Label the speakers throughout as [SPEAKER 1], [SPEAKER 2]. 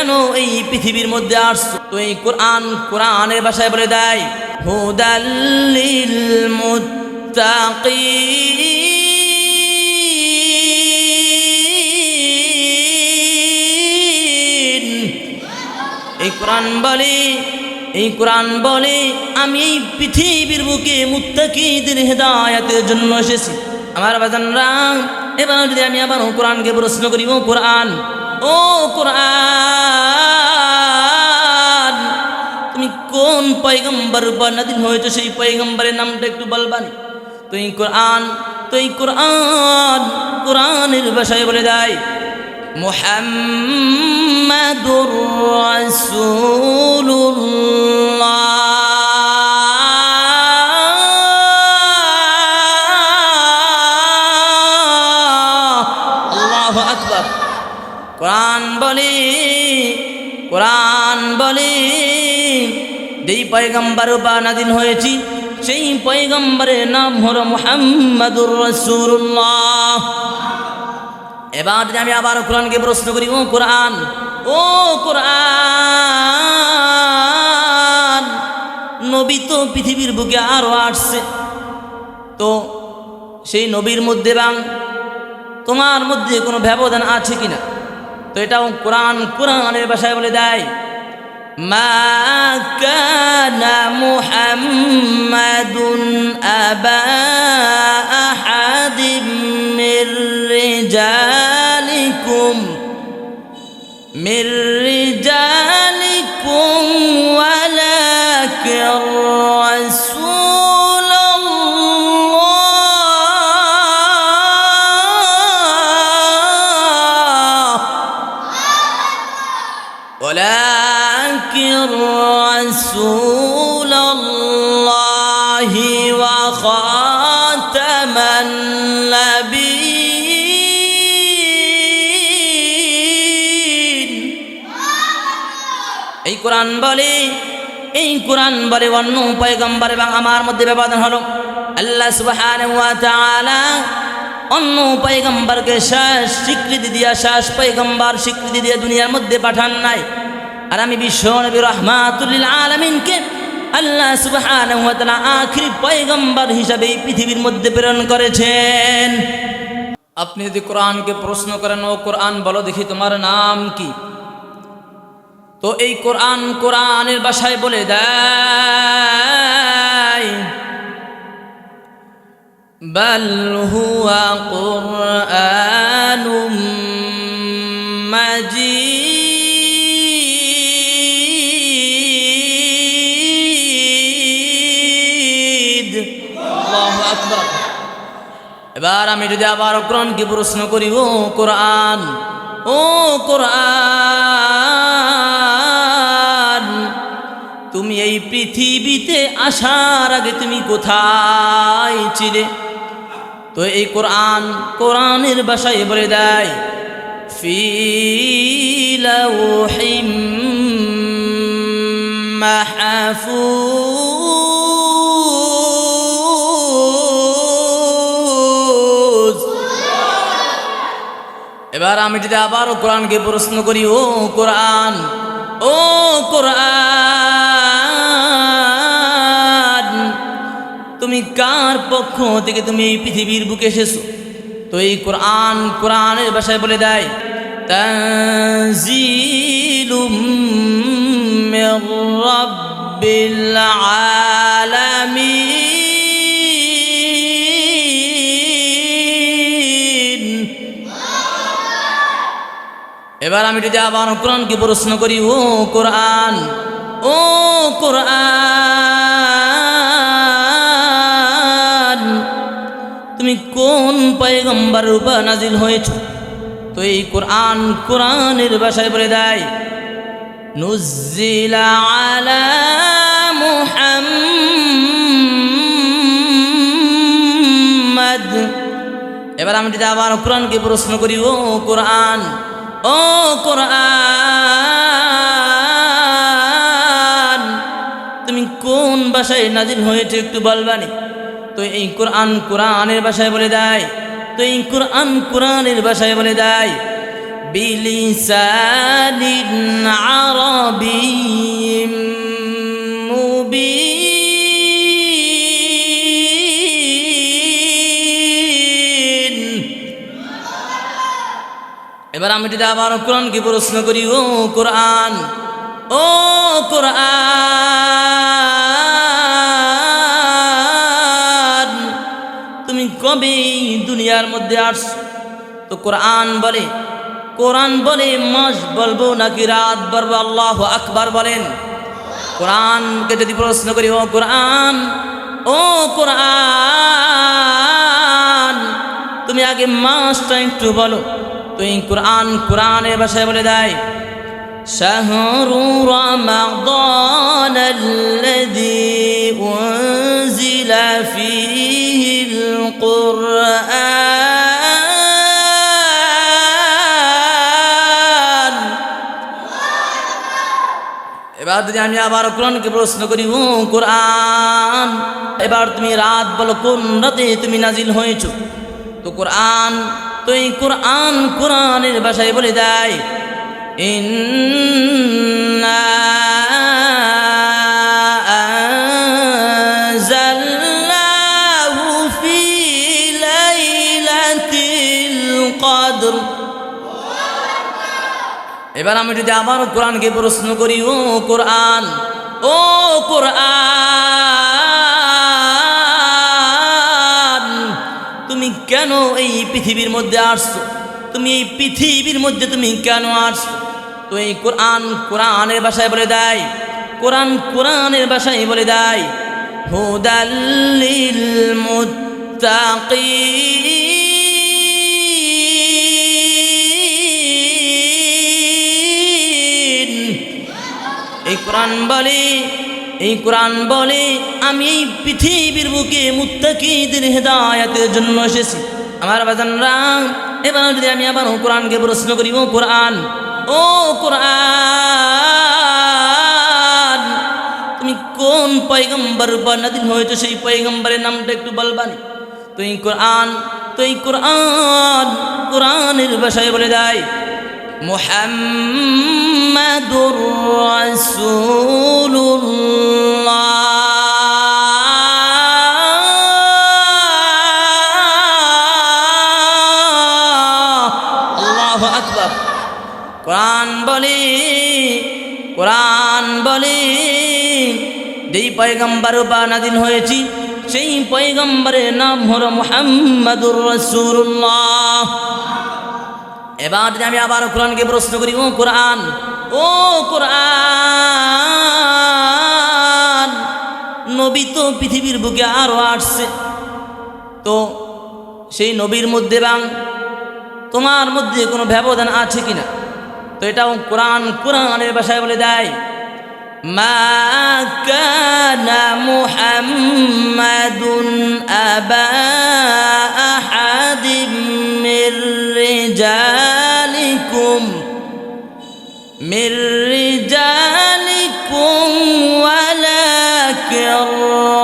[SPEAKER 1] কেন এই পৃথিবীর মধ্যে আসছো? তো এই কোরআন কোরআনের ভাষায় বলে দেয় হুদাল্লিল এই কোরআন বলে, এই কোরআন বলে, আমি এই পৃথিবীর বুকে মুত্তাকিদের হেদায়াতের জন্য এসেছি। আমার বাজানরা, এবার যদি আমি আবার কোরআনকে প্রশ্ন করি, ও কোরআন ও কোরআন, তুমি কোন পয়গম্বর বা নদী হয়েছো সেই পয়গম্বরের নামটা একটু বলবানি। তুই কোরআন তুই কোরআন, কোরআনের ভাষায় বলে যাই মোহাম্মদুর রাসূলুল্লাহ। আকবার। কোরআন বলে কোরআন বলে, যেই পয়গম্বর বানাদিন হয়েছি, সেই পয়গম্বরের নাম হলো মুহাম্মাদুর রসুল্লাহ এবার আমি আবার কোরআনকে প্রশ্ন করি, ও কোরআন ও কোরআন, নবী তো পৃথিবীর বুকে আরও আসছে। তো সেই নবীর মধ্যে বাং, তোমার মধ্যে কোনো ব্যবধান আছে কিনা? তো এটাও কোরআন কোরআনের ভাষায় বলে দেয়। মা মুহাম্মাদুন আবা ولكن رسول الله وخاتم النبيين এই কোরআন বলে এই কোরআন বলে অন্য পয়গম্বর এবং আমার মধ্যে ব্যবধান হলো আল্লাহ সুবহানাহু ওয়া তাআলা অন্য পয়গম্বরকে শেষ স্বীকৃতি দিয়া, শেষ পয়গম্বর স্বীকৃতি দিয়ে দুনিয়ার মধ্যে পাঠান নাই। আর আমি বিশ্ব নবী রহমাতুল্লিল আলমিনকে আল্লাহ তাআলা আখিরি পয়গম্বর হিসাবে এই পৃথিবীর মধ্যে প্রেরণ করেছেন। আপনি যদি কোরআনকে প্রশ্ন করেন, ও কোরআন, বলো দেখি তোমার নাম কি? তো এই কোরআন কোরআনের বাসায় বলে দেয় بل هو قرآن مجيد الله أكبر এবার আমি যদি আবার কোরআনকে প্রশ্ন করি ও কোরআন ও কোরআন তুমি এই পৃথিবীতে আসার আগে তুমি কোথায় ছিলে তো এই কোরআন কোরআনের ভাষায় বলে দেয় ফিলাউহিম মাহফুজ। এবার আমি যদি আবারও কোরআনকে প্রশ্ন করি, ও কোরআন ও কোরআন কার পক্ষ থেকে তুমি এই পৃথিবীর বুকে এসেছ? তো এই কোরআন কোরআনের ভাষায় বলে দেয়, তানজিলুম এবার আমি যদি আবার কোরআনকে প্রশ্ন করি, ও কোরআন ও কোরআন তুমি কোন পয়গম্বর উপর নাজিল হয়েছ? তো এই কোরআন কোরআনের ভাষায় বলে দেয় নুজিলা আলা এবার আমি যদি আবার কোরআনকে প্রশ্ন করি, ও কোরআন ও কোরআন, তুমি কোন ভাষায় নাজিল হয়েছে একটু বলবানি? তো এই কোরআন কোরআনের ভাষায় বলে দেয় তো এই কোরআন কোরআনের ভাষায় বলে দেয়। বিলিসালিন আরবিম এবার আমি যদি আবার কোরআনকে প্রশ্ন করি, ও কোরআন ও কোরআন। তুমি কবে এই দুনিয়ার মধ্যে আসছো তো কোরআন বলে কোরআন বলে মাস বলবো নাকি রাত বলবো আল্লাহ আকবার বলেন কোরআনকে যদি প্রশ্ন করি ও কোরআন ও কোরআন তুমি আগে মাসটা একটু বলো তুই কোরআন কোরআনের ভাষায় বলে দেয় شهر رمضان الذي أنزل فيه القرآن এবার যদি আমি আবার কোরআনকে প্রশ্ন করি ও কোরআন এবার তুমি রাত বলো কোন রাতে তুমি নাজিল হয়েছ তো কোরআন তো এই কোরআন কোরআনের ভাষায় বলে দেয় ইন্না এবার আমি যদি আবার কোরআনকে প্রশ্ন করি, ও কোরআন ও কোরআন, তুমি কেন এই পৃথিবীর মধ্যে আসছো? তুমি এই পৃথিবীর মধ্যে তুমি কেন আসছো? তো এই কোরআন কোরআনের ভাষায় বলে দেয়, কোরআন কোরআনের ভাষায় বলে দেয় হুদাল্লিল মুত্তাকিন। কোরআন বলে, এই কোরআন বলে, আমি এই পৃথিবীর বুকে মুত্তাকিদের হেদায়াতের জন্য এসেছি। আমার বাজানরা, এবার যদি আমি আবার কোরআনকে প্রশ্ন করি, ও কোরআন ও কোরআন, তুমি কোন পয়গম্বর উপর নাদিন হয়েছে? সেই পয়গম্বরের নামটা একটু বলবানি তুই কোরআন তুই কোরআন, কোরআনের ভাষায় বলে দেয় মুহাম্মাদুর রাসূলুল্লাহ। আল্লাহু আকবার। কোরআন বলে কোরআন বলে, যেই পয়গম্বর বানাদিন হয়েছি, সেই পয়গম্বরের নাম হলো মুহাম্মাদুর রাসূলুল্লাহ। এবার যদি আমি আবার কোরআনকে প্রশ্ন করি, ও কোরআন ও কোরআন, নবী তো পৃথিবীর বুকে আরও আসছে। তো সেই নবীর মধ্যে বাং তোমার মধ্যে কোনো ব্যবধান আছে কিনা? তো এটাও কোরআন কোরআনের ভাষায় বলে দেয়, মা আবা من رجالكم ولكن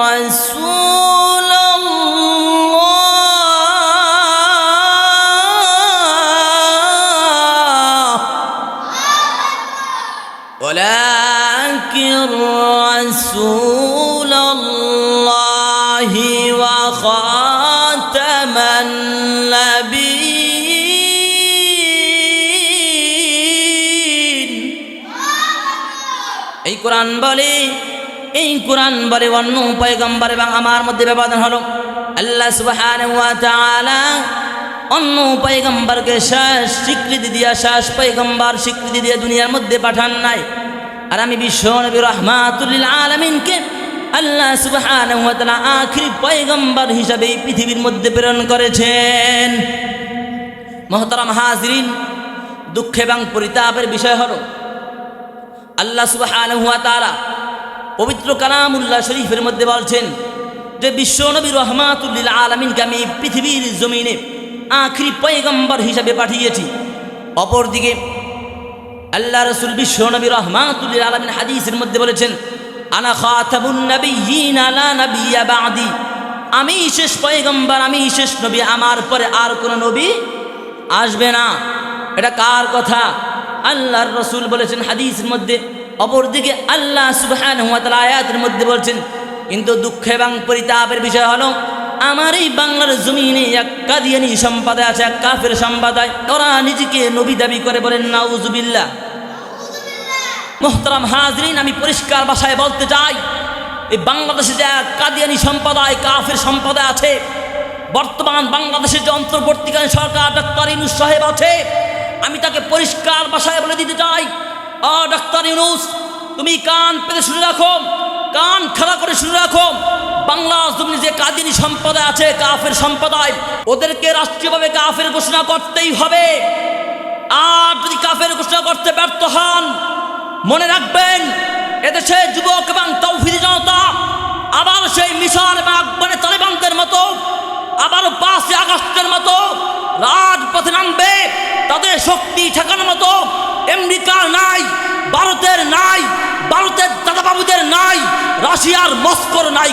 [SPEAKER 1] رسول الله. ولكن رسول এই কোরআন বলে, এই কোরআন বলে অন্য পয়গম্বর এবং আমার মধ্যে ব্যবধান হলো। আল্লাহ তাআলা অন্য পয়গম্বরকে শেষ স্বীকৃতি দিয়া, শেষ পয়গম্বর স্বীকৃতি দিয়ে দুনিয়ার মধ্যে পাঠান নাই। আর আমি বিশ্ব নবী রহমাতুল্লিল আলমিনকে আল্লাহ তাআলা আখিরি পয়গম্বর হিসাবে এই পৃথিবীর মধ্যে প্রেরণ করেছেন। মহতারাম হাজরিন, দুঃখ এবং পরিতাপের বিষয় হলো আল্লাহ ওয়া তাআলা পবিত্র কালামুল্লাহ শরীফের মধ্যে বলছেন যে বিশ্ব নবী রহমাতুল্লিল আলমিনকে আমি পৃথিবীর জমিনে আখিরি পয়গম্বর হিসাবে পাঠিয়েছি। অপরদিকে আল্লাহ রসুল বিশ্ব নবী রহমাতুল্লিল আলমিন হাদিসের মধ্যে বলেছেন, আনা খাতাবুন নবিয়্যিন আলা নবিয়্যা বাদি। আমি শেষ পয়গম্বর, আমি শেষ নবী, আমার পরে আর কোনো নবী আসবে না। এটা কার কথা? আল্লাহর রসুল বলেছেন হাদিসের মধ্যে অপরদিকে আল্লাহ সুবহান আয়াতের মধ্যে বলছেন কিন্তু দুঃখ এবং পরিতাপের বিষয় হলো আমার এই বাংলার জমিনে এক কাদিয়ানি সম্পাদয় আছে এক কাফের সম্পাদয় ওরা নিজেকে নবী দাবি করে বলেন নাউজুবিল্লাহ। মোহতারাম হাজরিন আমি পরিষ্কার ভাষায় বলতে চাই এই বাংলাদেশে যে এক কাদিয়ানি সম্প্রদায় কাফের সম্প্রদায় আছে বর্তমান বাংলাদেশের যে অন্তর্বর্তীকালীন সরকার ডাক্তার ইনুস সাহেব আছে আমি তাকে পরিষ্কার বাসায় বলে দিতে চাই। আ, ডাক্তার ইউনুস, তুমি কান পেতে শুনে রাখো, কান খাড়া করে শুনে রাখো। বাংলা জমিনে যে কাদিনী সম্প্রদায় আছে, কাফের সম্প্রদায়, ওদেরকে রাষ্ট্রীয়ভাবে কাফের ঘোষণা করতেই হবে। আর যদি কাফের ঘোষণা করতে ব্যর্থ হন, মনে রাখবেন, এদেশে যুবক এবং তৌফিদি জনতা আবার সেই মিশন এবং আকবরে তালেবানদের মতো, আবার পাঁচই আগস্টের মতো রাজপথে নামবে। শক্তি ঠেকানোর মতো আমেরিকা নাই ভারতের নাই ভারতের দাদা বাবুদের নাই রাশিয়ার মস্কোর নাই।